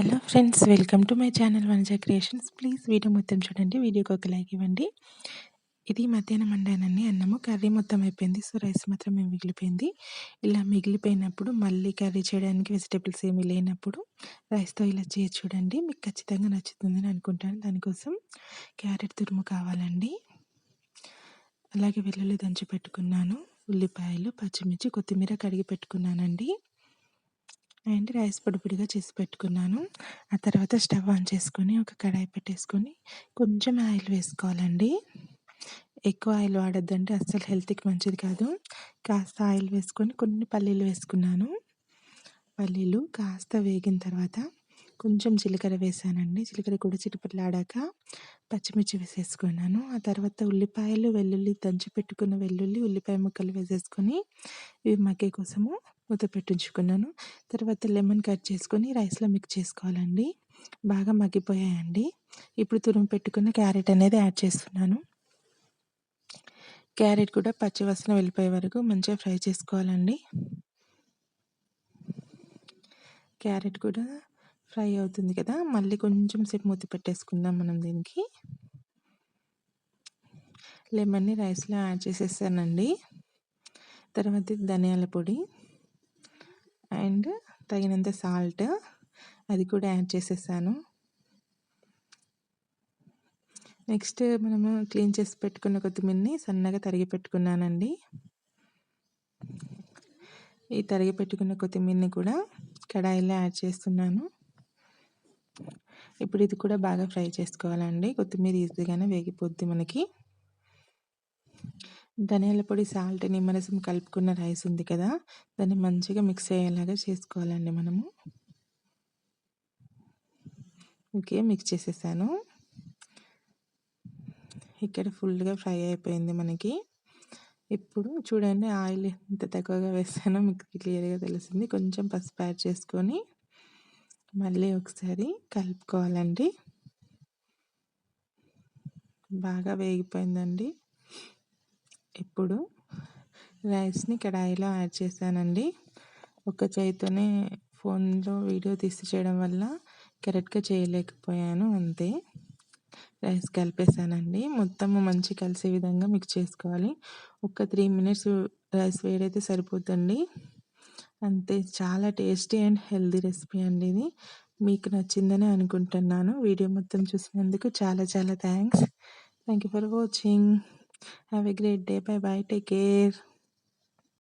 Hello friends welcome to my channel Vanaja creations. Please video మొత్తం చూడండి వీడియోకి ఒక లైక్ ఇవ్వండి. ఇది మధ్యాహ్నం వండానండి అన్నము కర్రీ మొత్తం అయిపోయింది. సో రైస్ మాత్రం మిగిలిపోయింది. ఇలా మిగిలిపోయినప్పుడు మళ్ళీ కర్రీ చేయడానికి వెజిటేబుల్స్ ఏమీ లేనప్పుడు రైస్తో ఇలా చేసి చూడండి. మీకు ఖచ్చితంగా నచ్చుతుందని అనుకుంటాను. దానికోసం క్యారెట్ తురుము కావాలండి. అలాగే వెల్లుల్లి దంచి పెట్టుకున్నాను. ఉల్లిపాయలు పచ్చిమిర్చి కొత్తిమీర కడిగి పెట్టుకున్నానండి. అండ్ రైస్ పొడి పొడిగా చేసి పెట్టుకున్నాను. ఆ తర్వాత స్టవ్ ఆన్ చేసుకొని ఒక కడాయి పెట్టేసుకొని కొంచెం ఆయిల్ వేసుకోవాలండి. ఎక్కువ ఆయిల్ వాడద్దంటే అస్సలు హెల్త్కి మంచిది కాదు. కాస్త ఆయిల్ వేసుకొని కొన్ని పల్లీలు వేసుకున్నాను. పల్లీలు కాస్త వేగిన తర్వాత కొంచెం జీలకర్ర వేసానండి. జీలకర్ర కూడా చిటిపట్లాడాక పచ్చిమిర్చి వేసేసుకున్నాను. ఆ తర్వాత ఉల్లిపాయలు వెల్లుల్లి దంచి పెట్టుకున్న వెల్లుల్లి ఉల్లిపాయ ముక్కలు వేసేసుకొని ఇవి మగ్గే కోసము మూత పెట్టించుకున్నాను. తర్వాత లెమన్ కట్ చేసుకొని రైస్లో మిక్స్ చేసుకోవాలండి. బాగా మగ్గిపోయాయండి. ఇప్పుడు తురుము పెట్టుకున్న క్యారెట్ అనేది యాడ్ చేస్తున్నాను. క్యారెట్ కూడా పచ్చివాసన వెళ్ళిపోయే వరకు మంచిగా ఫ్రై చేసుకోవాలండి. క్యారెట్ కూడా ఫ్రై అవుతుంది కదా మళ్ళీ కొంచెం సేపు మూత పెట్టేసుకుందాం మనం దీనికి. లెమన్ని రైస్లో యాడ్ చేసేసానండి. తర్వాత ధనియాల పొడి. అండ్ తగినంత సాల్ట్ అది కూడా యాడ్ చేసేసాను. నెక్స్ట్ మనము క్లీన్ చేసి పెట్టుకున్న కొత్తిమీరని సన్నగా తరిగి పెట్టుకున్నానండి. ఈ తరిగి పెట్టుకున్న కొత్తిమీరని కూడా కడాయిలో యాడ్ చేస్తున్నాను. ఇప్పుడు ఇది కూడా బాగా ఫ్రై చేసుకోవాలండి. కొత్తిమీర ఈజీగానే వేగిపోద్ది మనకి. ధనియాల పొడి సాల్ట్ నిమ్మరసం కలుపుకున్న రైస్ ఉంది కదా దాన్ని మంచిగా మిక్స్ అయ్యేలాగా చేసుకోవాలండి మనము. ఓకే మిక్స్ చేసేసాను. ఇక్కడ ఫుల్గా ఫ్రై అయిపోయింది మనకి. ఇప్పుడు చూడండి ఆయిల్ ఎంత తక్కువగా వేసానో మీకు క్లియర్గా తెలిసింది. కొంచెం పసుపు యాడ్ చేసుకొని మళ్ళీ ఒకసారి కలుపుకోవాలండి. బాగా వేగిపోయిందండి. ఇప్పుడు రైస్ని కడాయిలో యాడ్ చేశానండి. ఒక చేయితోనే ఫోన్లో వీడియో తీసి చేయడం వల్ల కరెక్ట్గా చేయలేకపోయాను అంతే. రైస్ కలిపేసానండి మొత్తము మంచి కలిసే విధంగా మిక్స్ చేసుకోవాలి. ఒక త్రీ మినిట్స్ రైస్ వేడైతే సరిపోతుంది అంతే చాలా టేస్టీ అండ్ హెల్దీ రెసిపీ అండి ఇది. మీకు నచ్చిందని అనుకుంటున్నాను. వీడియో మొత్తం చూసినందుకు చాలా చాలా thanks. Thank you for watching. Have a great day. Bye bye. Take care.